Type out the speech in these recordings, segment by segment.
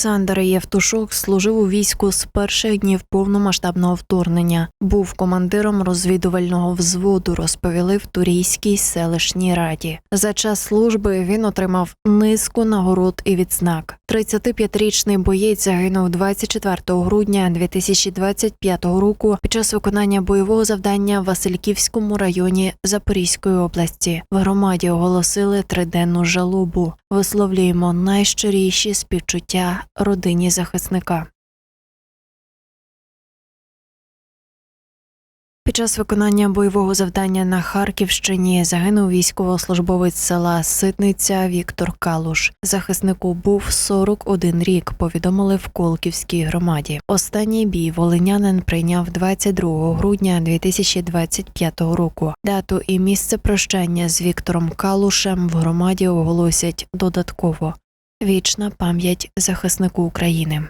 Олександр Євтушок служив у війську з перших днів повномасштабного вторгнення. Був командиром розвідувального взводу, розповіли в Турійській селищній раді. За час служби він отримав низку нагород і відзнак. 35-річний боєць загинув 24 грудня 2025 року під час виконання бойового завдання в Васильківському районі Запорізької області. В громаді оголосили триденну жалобу. Висловлюємо найщиріші співчуття родині захисника. Під час виконання бойового завдання на Харківщині загинув військовослужбовець села Ситниця Віктор Калуш. Захиснику був 41 рік. Повідомили в Колківській громаді. Останній бій волинянин прийняв 22 грудня 2025 року. Дату і місце прощання з Віктором Калушем в громаді оголосять додатково. Вічна пам'ять захиснику України.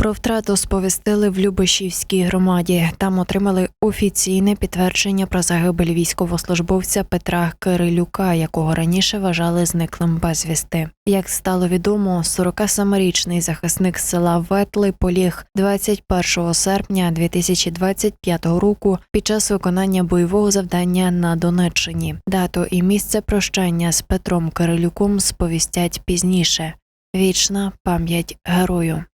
Про втрату сповістили в Любешівській громаді. Там отримали офіційне підтвердження про загибель військовослужбовця Петра Кирилюка, якого раніше вважали зниклим безвісти. Як стало відомо, 47-річний захисник села Ветли поліг 21 серпня 2025 року під час виконання бойового завдання на Донеччині. Дату і місце прощання з Петром Кирилюком сповістять пізніше. Вічна пам'ять герою.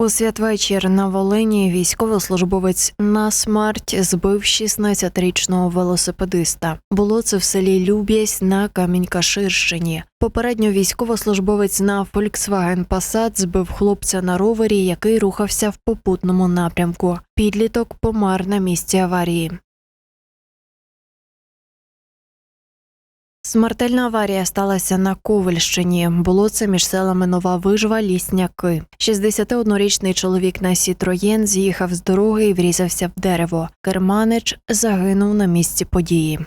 У святвечір на Волині військовослужбовець на смерть збив 16-річного велосипедиста. Було це в селі Люб'язь на Камінькаширщині. Попередньо військовослужбовець на Volkswagen Passat збив хлопця на ровері, який рухався в попутному напрямку. Підліток помер на місці аварії. Смертельна аварія сталася на Ковальщині. Було це між селами Нова Вижва, Лісняки. 61-річний чоловік на Сітроєн з'їхав з дороги і врізався в дерево. Керманич загинув на місці події.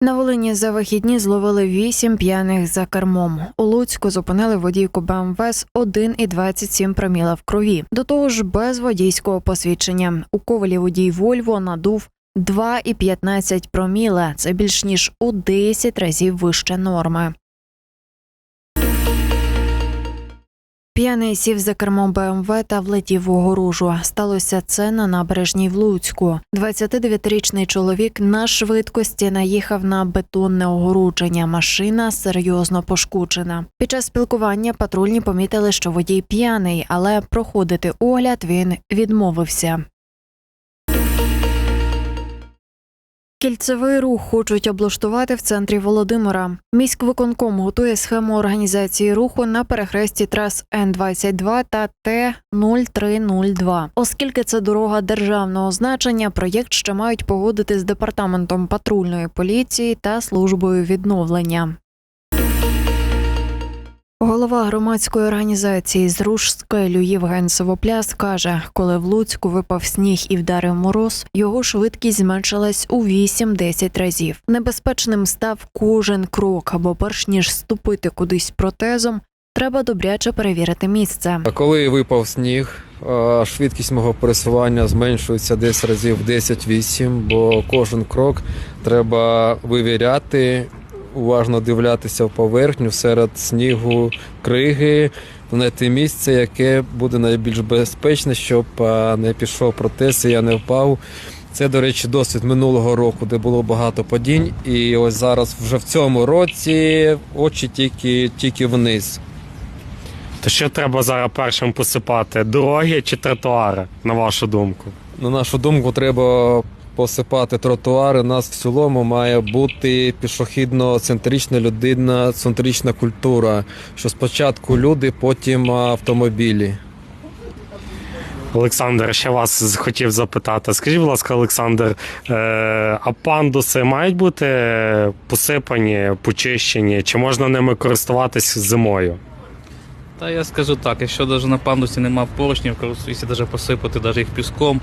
На Волині за вихідні зловили вісім п'яних за кермом. У Луцьку зупинили водійку БМВ з 1,27 проміла в крові. До того ж, без водійського посвідчення. У ковалі водій Вольво надув 2,15 проміла. Це більш ніж у 10 разів вище норми. П'яний сів за кермом БМВ та влетів у огорожу. Сталося це на набережній в Луцьку. 29-річний чоловік на швидкості наїхав на бетонне огородження. Машина серйозно пошкоджена. Під час спілкування патрульні помітили, що водій п'яний, але проходити огляд він відмовився. Кільцевий рух хочуть облаштувати в центрі Володимира. Міськвиконком готує схему організації руху на перехресті трас Н-22 та Т-0302. Оскільки це дорога державного значення, проєкт ще мають погодити з департаментом патрульної поліції та службою відновлення. Голова громадської організації «Зруш скелю» Євген Совопляс каже, коли в Луцьку випав сніг і вдарив мороз, його швидкість зменшилась у 8-10 разів. Небезпечним став кожен крок, або перш ніж ступити кудись протезом, треба добряче перевірити місце. Коли випав сніг, швидкість мого пересування зменшується десь разів 10-8, бо кожен крок треба вивіряти, уважно дивлятися в поверхню серед снігу, криги, знайти місце, яке буде найбільш безпечне, щоб не пішов протез і я не впав. Це, до речі, досвід минулого року, де було багато падінь, і ось зараз вже в цьому році очі тільки, тільки вниз. То що треба зараз першим посипати? Дороги чи тротуари, на вашу думку? На нашу думку, треба посипати тротуари. У нас в цілому має бути пішохідно-центрична людина, центрична культура. Що спочатку люди, потім автомобілі. Олександр, ще вас хотів запитати. Скажіть, будь ласка, Олександр, е, а пандуси мають бути посипані, почищені, чи можна ними користуватись зимою? Та я скажу так, якщо навіть на пандусі немає поручнів, якщо навіть посипати навіть їх піском,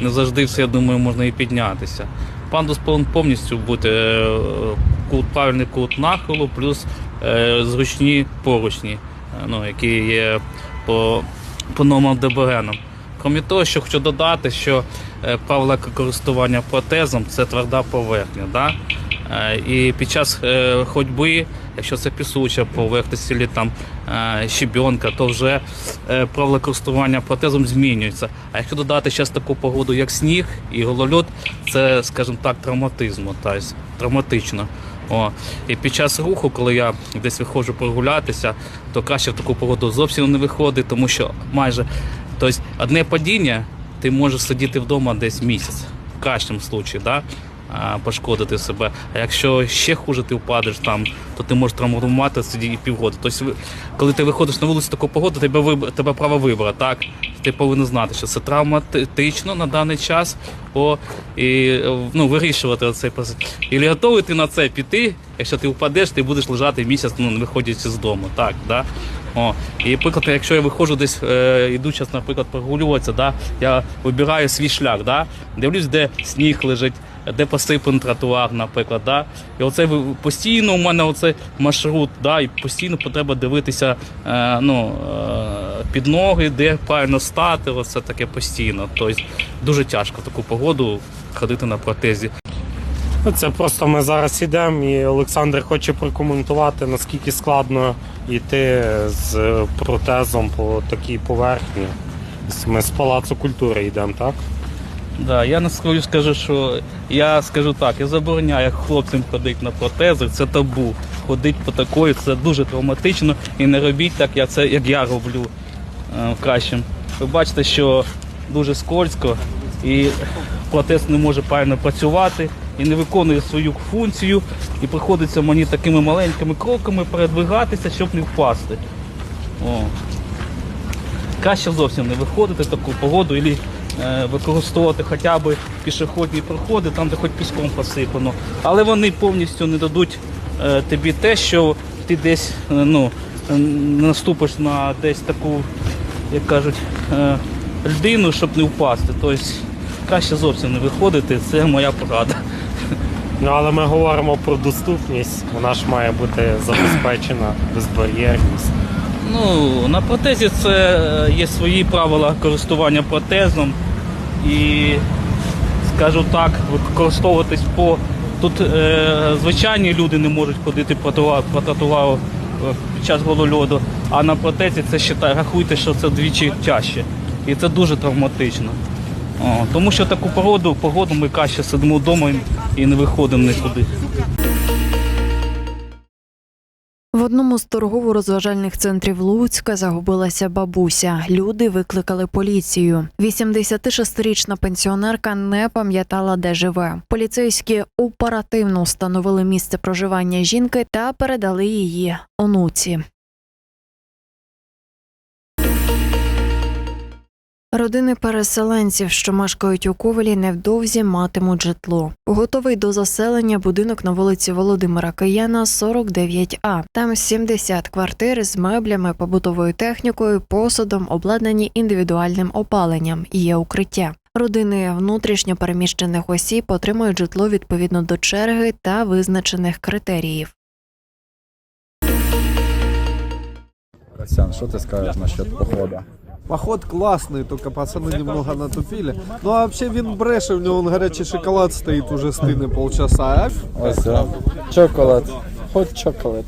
не завжди все, я думаю, можна і піднятися. Пандус повинен повністю бути е, кут, правильний кут нахилу, плюс е, зручні поручні, е, ну, які є по, по нормам ДБГ. Крім того, що хочу додати, що е, правила користування протезом це тверда поверхня. Да? Е, І під час е, ходьби, якщо це пісуча поверхня, чи там щебенка, то вже правила користування протезом змінюються. А якщо додати зараз таку погоду, як сніг і голольот, це, скажімо так, травматизм, тобто травматично. О, і під час руху, коли я десь виходжу прогулятися, то краще в таку погоду зовсім не виходить, тому що майже тобто, одне падіння ти можеш сидіти вдома десь місяць, в кращому випадку, да? пошкодити себе. А якщо ще хуже ти впадеш там, то ти можеш травмувати сидіти і півгода. Тобто, коли ти виходиш на вулицю таку погоду, тебе тебе право вибору, так? Ти повинен знати, що це травматично на даний час. О, і ну, вирішувати оцей процес. І готовий ти на це піти, якщо ти впадеш, ти будеш лежати місяць, ну, не виходячи з дому. Так, да? О, і, наприклад, якщо я виходжу десь, е, йду зараз, наприклад, прогулюватися, да, я вибираю свій шлях, да, дивлюсь, де сніг лежить, де посипаний тротуар, наприклад. Да, і оце постійно у мене оцей маршрут, да, і постійно потреба дивитися е, ну, е, під ноги, де правильно стати, оце таке постійно. Тобто дуже тяжко таку погоду ходити на протезі. Ну, Це просто ми зараз йдемо, і Олександр хоче прокоментувати, наскільки складно йти з протезом по такій поверхні. Ми з палацу культури йдемо, так? Да, я на свою скажу, що я скажу так, я забороняю хлопцям ходити на протези, це табу. Ходити по такої, це дуже травматично і не робіть так, як це як я роблю е, в кращому. Ви бачите, що дуже скользко і протез не може правильно працювати і не виконує свою функцію. І приходиться мені такими маленькими кроками передвигатися, щоб не впасти. О. Краще зовсім не виходити в таку погоду і використовувати хоча б пішохідні проходи, там, де хоч піском посипано. Але вони повністю не дадуть е, тобі те, що ти десь е, ну, е, наступиш на десь таку, як кажуть, е, льдину, щоб не впасти. Тобто краще зовсім не виходити, це моя порада. Ну, але ми говоримо про доступність, вона ж має бути забезпечена, безбар'єрність. Ну, на протезі це е, є свої правила користування протезом. І, скажу так, використовуватись по. Тут е, звичайні люди не можуть ходити по тротуару, е, під час голольоду, а на протезі це рахуйте, що це двічі тяжче. І це дуже травматично. О, тому що таку погоду, погоду ми краще сидимо вдома і- не виходимо нікуди. В одному з торгово-розважальних центрів Луцька загубилася бабуся. Люди викликали поліцію. 86-річна пенсіонерка не пам'ятала, де живе. Поліцейські оперативно встановили місце проживання жінки та передали її онуці. Родини переселенців, що мешкають у Ковелі, невдовзі матимуть житло. Готовий до заселення будинок на вулиці Володимира Кияна, 49А. Там 70 квартир з меблями, побутовою технікою, посудом, обладнані індивідуальним опаленням. Є укриття. Родини внутрішньо переміщених осіб отримують житло відповідно до черги та визначених критеріїв. Костян, что ты скажешь насчет похода? Поход классный, только пацаны немного натупили. Ну а вообще він бреше, у него он горячий шоколад стоит уже стыны полчаса. А Ось о, чоколад. Хоч чоколад.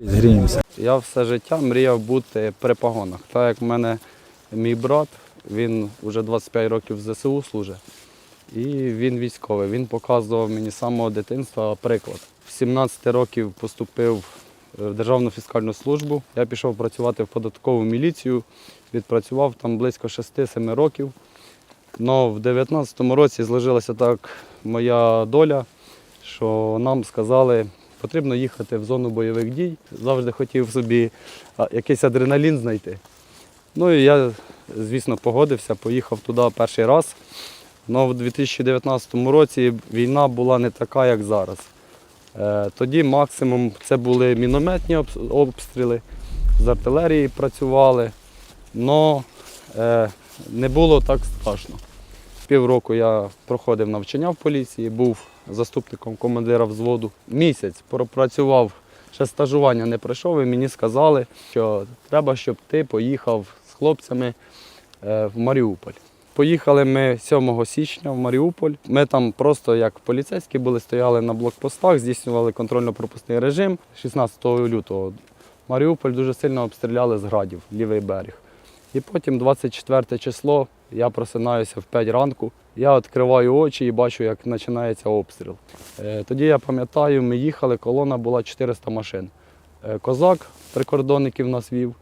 Гріємося. Я все життя мріяв бути при погонах. Так як в мене мій брат, він вже 25 років в ЗСУ служить, і він військовий. Він показував мені з самого дитинства приклад. В 17 років поступив в Державну фіскальну службу. Я пішов працювати в податкову міліцію, відпрацював там близько 6-7 років. Но в 19-му році зложилася так моя доля, що нам сказали, потрібно їхати в зону бойових дій. Завжди хотів собі якийсь адреналін знайти. Ну і я, звісно, погодився, поїхав туди перший раз. Але в 2019 році війна була не така, як зараз. Е, Тоді максимум це були мінометні обстріли, з артилерії працювали, але не було так страшно. Півроку я проходив навчання в поліції, був заступником командира взводу. Місяць пропрацював, ще стажування не пройшов, і мені сказали, що треба, щоб ти поїхав з хлопцями е, в Маріуполь. Поїхали ми 7 січня в Маріуполь. Ми там просто як поліцейські були, стояли на блокпостах, здійснювали контрольно-пропускний режим 16 лютого. Маріуполь дуже сильно обстріляли з градів, лівий берег. І потім 24 число я просинаюся в 5 ранку. Я відкриваю очі і бачу, як починається обстріл. Е, Тоді я пам'ятаю, ми їхали, колона була 400 машин. Е, Козак прикордонників нас вів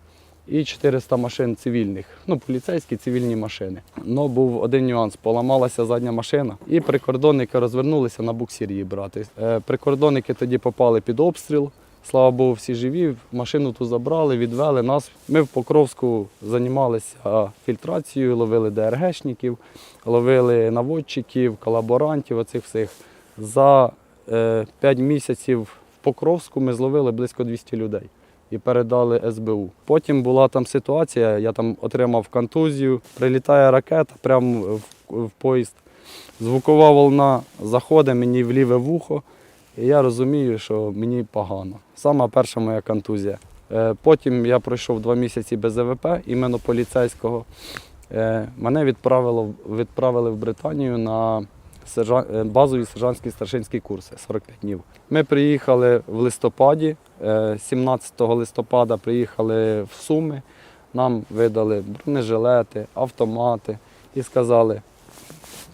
і 400 машин цивільних, ну, поліцейські цивільні машини. Ну, був один нюанс, поламалася задня машина, і прикордонники розвернулися на буксир її брати. Е, Прикордонники тоді попали під обстріл. Слава Богу, всі живі. Машину ту забрали, відвели нас. Ми в Покровську займалися фільтрацією, ловили ДРГшників, ловили наводчиків, колаборантів, оцих всіх. За е, 5 місяців в Покровську ми зловили близько 200 людей і передали СБУ. Потім була там ситуація, я там отримав контузію, прилітає ракета прямо в, в поїзд. Звукова волна заходить мені в ліве вухо, і я розумію, що мені погано. Сама перша моя контузія. Е, Потім я пройшов два місяці без ЕВП, іменно поліцейського. Е, Мене відправило, відправили в Британію на е, базові сержантські старшинські курси 45 днів. Ми приїхали в листопаді, 17 листопада приїхали в Суми, нам видали бронежилети, автомати і сказали,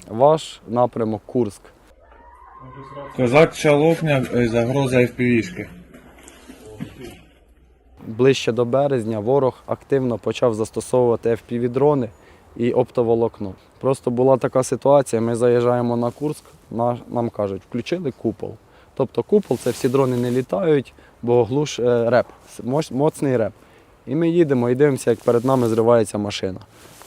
ваш напрямок Курск. Козак Шалопня, е, загроза FPV-шки. Ближче до березня ворог активно почав застосовувати FPV-дрони і оптоволокно. Просто була така ситуація, ми заїжджаємо на Курск, нам кажуть, включили купол. Тобто купол це всі дрони не літають, бо глуш е, реп, моцний реп. І ми їдемо і дивимося, як перед нами зривається машина.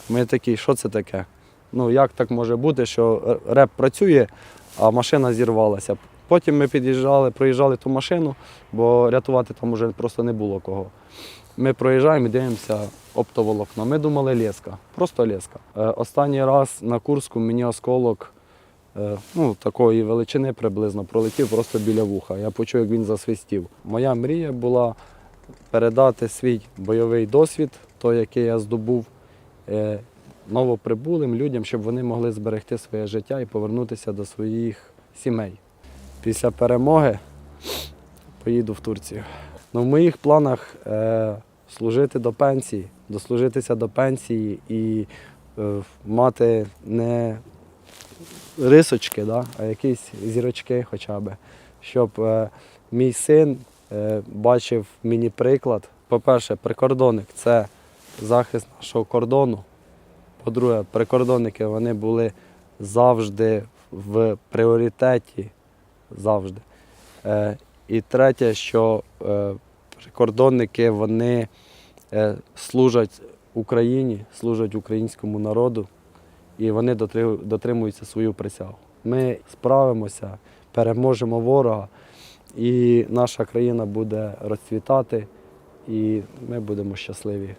Ми такі, що це таке? Ну як так може бути, що реп працює, а машина зірвалася. Потім ми під'їжджали, проїжджали ту машину, бо рятувати там вже просто не було кого. Ми проїжджаємо і дивимося оптоволокно. Ми думали леска, просто леска. Е, останній раз на Курську мені осколок ну, такої величини приблизно пролетів просто біля вуха. Я почув, як він засвистів. Моя мрія була передати свій бойовий досвід, той, який я здобув, е, новоприбулим людям, щоб вони могли зберегти своє життя і повернутися до своїх сімей. Після перемоги поїду в Турцію. Ну, в моїх планах е, служити до пенсії, дослужитися до пенсії і е, мати не рисочки, да, а якісь зірочки хоча б, щоб е, мій син е, бачив мені приклад. По-перше, прикордонник це захист нашого кордону. По-друге, прикордонники вони були завжди в пріоритеті. Завжди. Е, і третє, що е, прикордонники вони е, служать Україні, служать українському народу, і вони дотри- дотримуються свою присягу. Ми справимося, переможемо ворога, і наша країна буде розцвітати, і ми будемо щасливі.